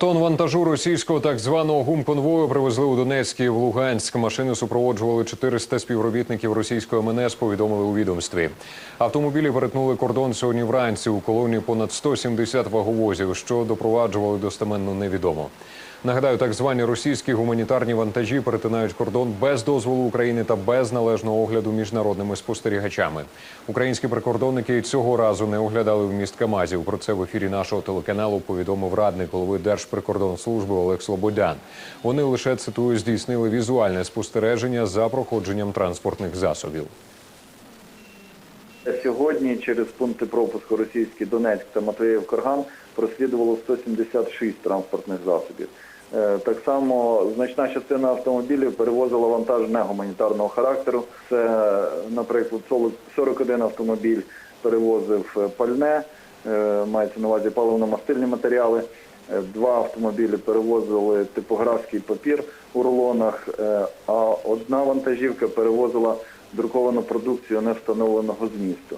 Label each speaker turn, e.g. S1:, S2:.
S1: Тон вантажу російського так званого гумконвою привезли у Донецьк і в Луганськ. Машини супроводжували 400 співробітників російського МНС, повідомили у відомстві. Автомобілі перетнули кордон сьогодні вранці. У колоні понад 170 ваговозів, що допроваджували достеменно невідомо. Нагадаю, так звані російські гуманітарні вантажі перетинають кордон без дозволу України та без належного огляду міжнародними спостерігачами. Українські прикордонники цього разу не оглядали вміст Камазів. Про це в ефірі нашого телеканалу повідомив радник голови Держприкордонслужби Олег Слободян. Вони лише цитую здійснили візуальне спостереження за проходженням транспортних засобів.
S2: Сьогодні через пункти пропуску російський Донецьк та Матвіїв Карган прослідувало 176 транспортних засобів. Е, Так само значна частина автомобілів перевозила вантаж негуманітарного характеру. Це, наприклад, 41 автомобіль перевозив пальне, е, мається на увазі паливно-мастильні матеріали. Два автомобілі перевозили типографський папір у рулонах, е, а одна вантажівка перевозила друковану продукцію невстановленого змісту.